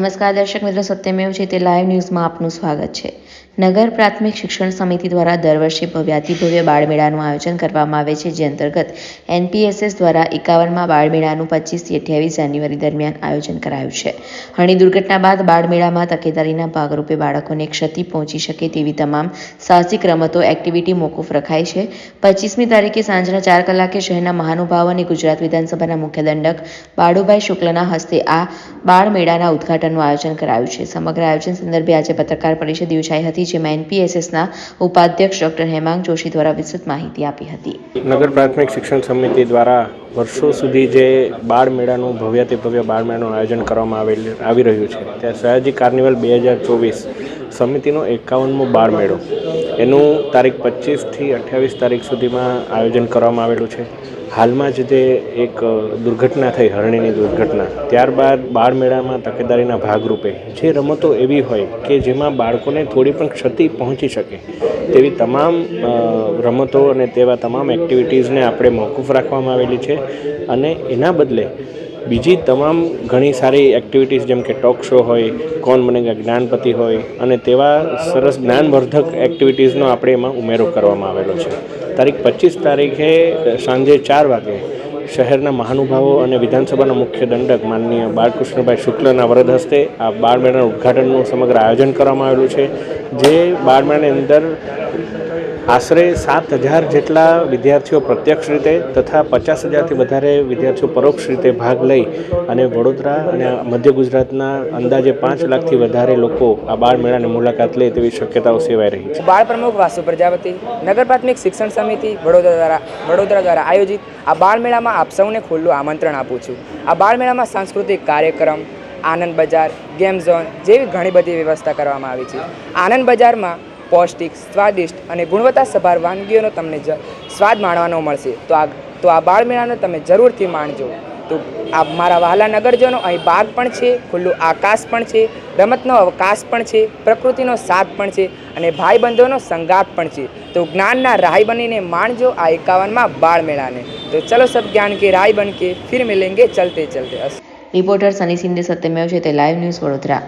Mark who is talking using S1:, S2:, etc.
S1: નમસ્કાર દર્શક મિત્રો, સત્યમેવ છે તે લાઈવ ન્યૂઝમાં આપનું સ્વાગત છે. નગર પ્રાથમિક શિક્ષણ સમિતિ દ્વારા દર વર્ષે ભવ્યાતિભવ્ય બાળમેળાનું આયોજન કરવામાં આવે છે. જે અંતર્ગત એનપીએસએસ દ્વારા એકાવનમાં બાળમેળાનું પચીસથી અઠ્યાવીસ જાન્યુઆરી દરમિયાન આયોજન કરાયું છે. હણી દુર્ઘટના બાદ બાળમેળામાં તકેદારીના ભાગરૂપે બાળકોને ક્ષતિ પહોંચી શકે તેવી તમામ સાહસિક રમતો એક્ટિવિટી મોકૂફ રખાય છે. પચીસમી તારીખે સાંજના ચાર કલાકે શહેરના મહાનુભાવો અને ગુજરાત વિધાનસભાના મુખ્ય દંડક બાળુભાઈ શુક્લના હસ્તે આ બાળમેળાના ઉદ્ઘાટનનું આયોજન કરાયું છે. સમગ્ર આયોજન સંદર્ભે આજે પત્રકાર પરિષદ યોજાઈ હતી, જેમાં એનપીએસએસના ઉપાધ્યક્ષ ડોક્ટર હેમાંગ જોશી દ્વારા વિસ્તૃત માહિતી આપી હતી.
S2: નગર પ્રાથમિક શિક્ષણ સમિતિ દ્વારા વર્ષો સુધી જે બાળ મેળાનું ભવ્યતે ભવ્ય બાળ મેળાનું આયોજન કરવામાં આવેલ, આવી રહ્યું છે. ત્યાં સયાજી કાર્નિવલ બે હજાર ચોવીસ સમિતિનો એકાવનમો બાળ મેળો એનું તારીખ પચીસથી અઠ્યાવીસ તારીખ સુધીમાં આયોજન કરવામાં આવેલું છે. હાલમાં જ તે એક દુર્ઘટના થઈ, હરણીની દુર્ઘટના. ત્યારબાદ બાળ મેળામાં તકેદારીના ભાગરૂપે. જે રમતો એવી હોય કે જેમાં બાળકોને થોડી પણ ક્ષતિ પહોંચી શકે, તેવી તમામ રમતો અને તેવા તમામ એક્ટિવિટીઝને આપણે મોકૂફ રાખવામાં આવેલી છે. અને એના બદલે બીજી તમામ ઘણી સારી એક્ટિવિટીઝ જેમ કે ટોક શો હોય, કોણ બનેગા જ્ઞાનપતિ હોય, અને તેવા સરસ જ્ઞાનવર્ધક એક્ટિવિટીઝનો આપણે એમાં ઉમેરો કરવામાં આવેલો છે. તારીખ પચીસ તારીખે સાંજે ચાર વાગે શહેરના મહાનુભાવો અને વિધાનસભાના મુખ્ય દંડક માનનીય બાળકૃષ્ણભાઈ શુક્લના વરદ હસ્તે આ બાળમેળાના ઉદ્ઘાટનનું સમગ્ર આયોજન કરવામાં આવેલું છે. જે બાળમેળાની અંદર આશરે સાત હજાર જેટલા વિદ્યાર્થીઓ પ્રત્યક્ષ રીતે તથા પચાસ હજારથી વધારે વિદ્યાર્થીઓ પરોક્ષ રીતે ભાગ લઈ અને વડોદરા અને મધ્ય ગુજરાતના અંદાજે પાંચ લાખથી વધારે લોકો આ બાળ મેળાની મુલાકાત લે તેવી શક્યતાઓ સેવાઈ રહી છે.
S3: બાળ પ્રમુખ વાસુ પ્રજાપતિ, નગર પ્રાથમિક શિક્ષણ સમિતિ વડોદરા દ્વારા વડોદરા દ્વારા આયોજિત આ બાળ મેળામાં આપ સૌને ખુલ્લું આમંત્રણ આપું છું. આ બાળ મેળામાં સાંસ્કૃતિક કાર્યક્રમ, આનંદ બજાર, ગેમ ઝોન જેવી ઘણી બધી વ્યવસ્થા કરવામાં આવી છે. આનંદ બજારમાં પૌષ્ટિક, સ્વાદિષ્ટ અને ગુણવત્તાસભર વાનગીઓનો તમને સ્વાદ માણવાનો મળશે. તો આ તો આ બાળમેળાને તમે જરૂરથી માણજો. તો આ મારા વહાલા નગરજનો અહીં બાગ પણ છે, ખુલ્લું આકાશ પણ છે, રમતનો અવકાશ પણ છે, પ્રકૃતિનો સાથ પણ છે અને ભાઈબંધોનો સંગાત પણ છે. તો જ્ઞાનના રાય બનીને માણજો આ એકાવનમાં બાળમેળાને. તો ચલો સબ જ્ઞાન કે રાય બન કે ફિર મિલેંગે ચલતે ચલતે.
S1: રિપોર્ટર સની સિંધે સત્યમેવ છે તે લાઈવ ન્યૂઝ વડોદરા.